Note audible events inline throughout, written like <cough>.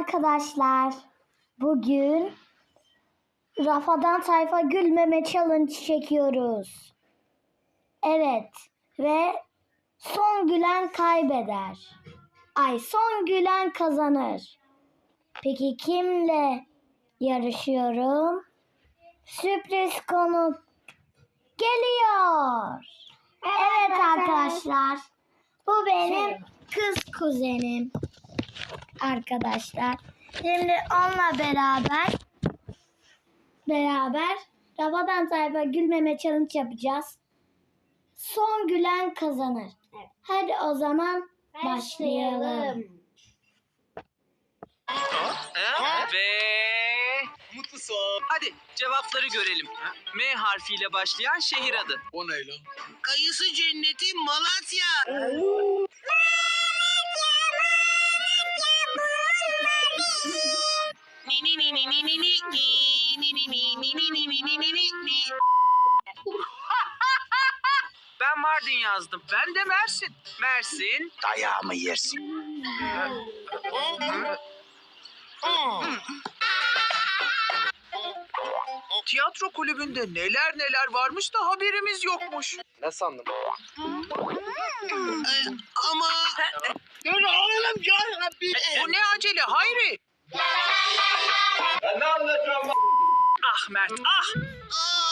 arkadaşlar. Bugün Rafadan Sayfa Gülmeme Challenge çekiyoruz. Evet ve son gülen kaybeder. Ay son gülen kazanır. Peki kimle yarışıyorum? Sürpriz konuk geliyor. Evet arkadaşlar. Bu benim kız kuzenim. Arkadaşlar. Şimdi onunla beraber beraber Rafadan Sayfa Gülmeme Challenge yapacağız. Son gülen kazanır. Hadi o zaman başlayalım. Ve mutlu son. Hadi cevapları görelim. M harfiyle başlayan şehir adı. O ne lan? Kayısı cenneti Malatya. Ben Mardin yazdım. Ben de Mersin. Mersin. Dayağımı yersin. Tiyatro kulübünde neler neler varmış da haberimiz yokmuş. Ne sandın? Ee, Ama Dur oğlum Rabbi. Bu ne acele Hayri? Ben ne anlatıyorum Ah Mert ah.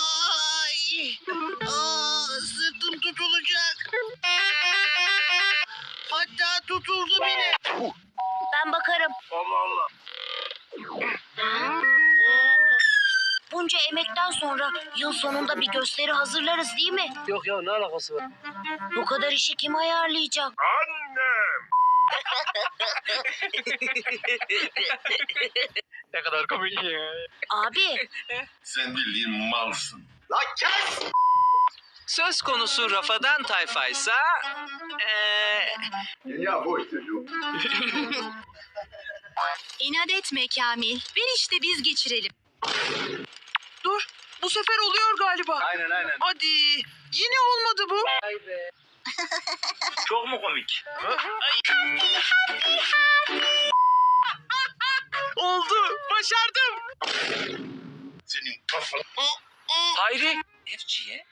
Emekten sonra yıl sonunda bir gösteri hazırlarız değil mi? Yok ya ne alakası var? Bu kadar işi kim ayarlayacak? <laughs> Ne kadar komik ya. Abi Sen bildiğin malsın. Lan kes! Söz konusu Rafadan tayfaysa... Eee... Ya boş çocuk. inat etme Kamil. Ver işte biz geçirelim. Dur bu sefer oluyor galiba. Aynen aynen. Hadi. Yine olmadı bu. Çok mu komik? <laughs> Oldu. Başardım. Senin kafan. Hayri. Nefçiye.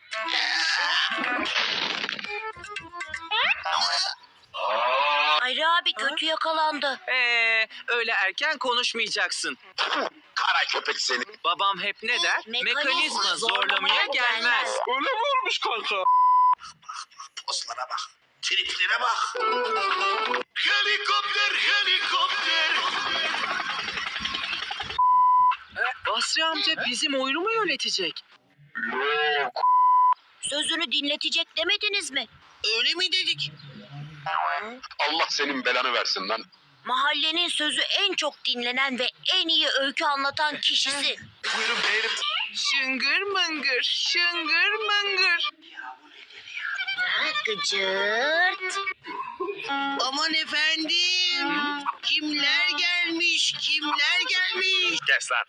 Hayri abi kötü yakalandı. Ee, öyle erken konuşmayacaksın. Kara köpek seni. Babam hep ne der? Mekanizma Mekanizma zorlamaya gelmez. Öyle mi olmuş kanka? Poslara bak. Triplere bak. Helikopter, helikopter. Basri amca bizim oyunu mu yönetecek? Yok. Sözünü dinletecek demediniz mi? Öyle mi dedik? Allah senin belanı versin lan. Mahallenin sözü en çok dinlenen ve en iyi öykü anlatan kişisi. Buyurun benim. Şıngır mıngır, şıngır mıngır. Gıcırt. Aman efendim. Kimler gelmiş? Kimler gelmiş? Kes lan.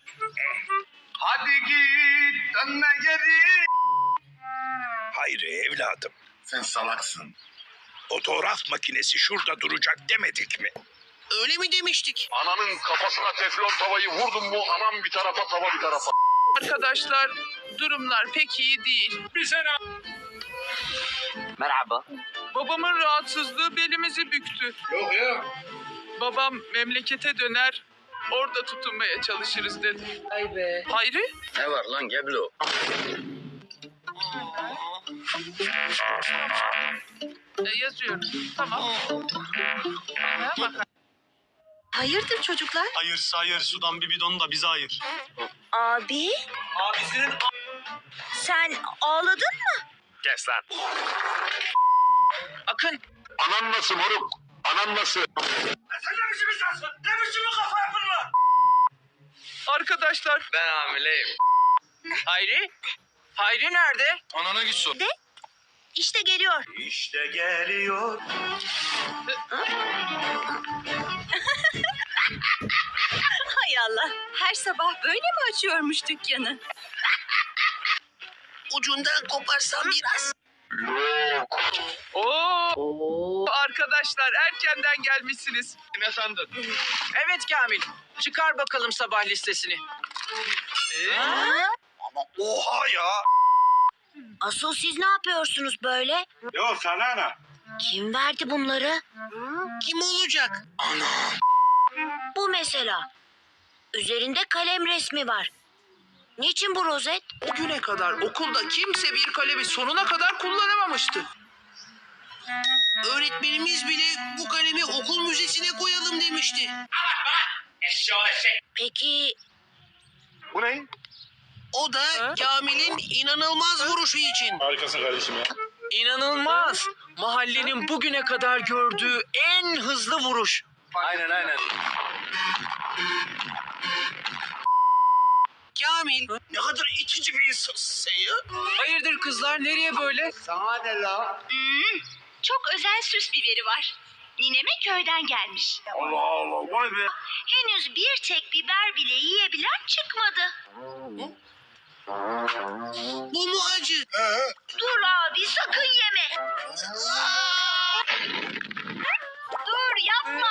Hadi git dönme geri. Hayır evladım. Sen salaksın. Fotoğraf makinesi şurada duracak demedik mi? Öyle mi demiştik? Ananın kafasına teflon tavayı vurdum mu anam bir tarafa tava bir tarafa. Arkadaşlar durumlar pek iyi değil. Merhaba. Babamın rahatsızlığı belimizi büktü. Yok ya. Babam memlekete döner, orada tutunmaya çalışırız dedi. Ay be. Hayri? Ne var lan Geblo? E, yazıyorum. Tamam. Ha, bak. Hayırdır çocuklar? Hayır hayır sudan bir bidon da bize ayır. Abi Abisinin sen ağladın mı? Kes lan. Akın. Anan nasıl moruk? Anan nasıl? Arkadaşlar. Ben hamileyim. Hayri? Hayri nerede? Anana git sor. İşte geliyor. İşte geliyor. <laughs> Hay Allah. Her sabah böyle mi açıyormuş dükkanı? Ucundan koparsam biraz. Oo. Oo. Arkadaşlar. arkadaşlar erkenden gelmişsiniz. Ne sandın? Evet Kamil çıkar bakalım sabah listesini. Ee, Ama oha ya. Asıl siz ne yapıyorsunuz böyle? Yo sana ne? Kim verdi bunları? Kim olacak? Bu mesela. Üzerinde kalem resmi var. Niçin bu rozet? Bugüne kadar okulda kimse bir kalemi sonuna kadar kullanamamıştı. Öğretmenimiz bile bu kalemi okul müzesine koyalım demişti. Peki Bu ne? O da Kamil'in inanılmaz vuruşu için. Harikasın kardeşim ya. İnanılmaz. Mahallenin bugüne kadar gördüğü en hızlı vuruş. Aynen aynen. Kamil Ne kadar itici bir insansın sen ya. Hayırdır kızlar nereye böyle? Sana ne la? Çok özel süs biberi var. Nineme köyden gelmiş. Allah Allah vay be. Henüz bir tek biber bile yiyebilen çıkmadı. Bu mu acı? Dur abi sakın yeme. Dur yapma.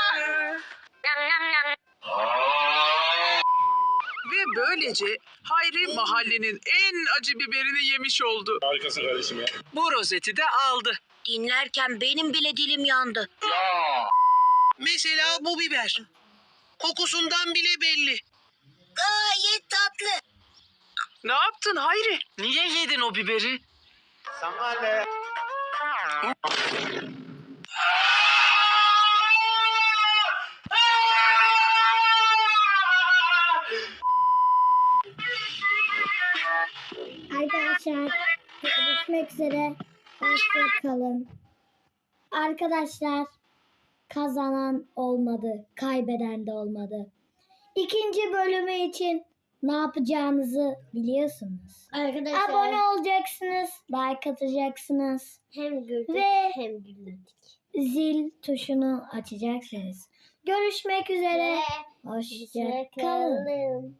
Ve böylece Hayri mahallenin en acı biberini yemiş oldu. Harikasın kardeşim ya. Bu rozeti de aldı. dinlerken benim bile dilim yandı. Mesela bu biber. Kokusundan bile belli. Gayet tatlı. Ne yaptın Hayri? Niye yedin o biberi? Sana ne? Arkadaşlar görüşmek üzere. Hoşça kalın. Arkadaşlar kazanan olmadı, kaybeden de olmadı. İkinci bölümü için ne yapacağınızı biliyorsunuz. Arkadaşlar Abone olacaksınız, like atacaksınız hem güldük ve hem gülmedik. zil tuşunu açacaksınız. Görüşmek üzere. Hoşça kalın. kalın.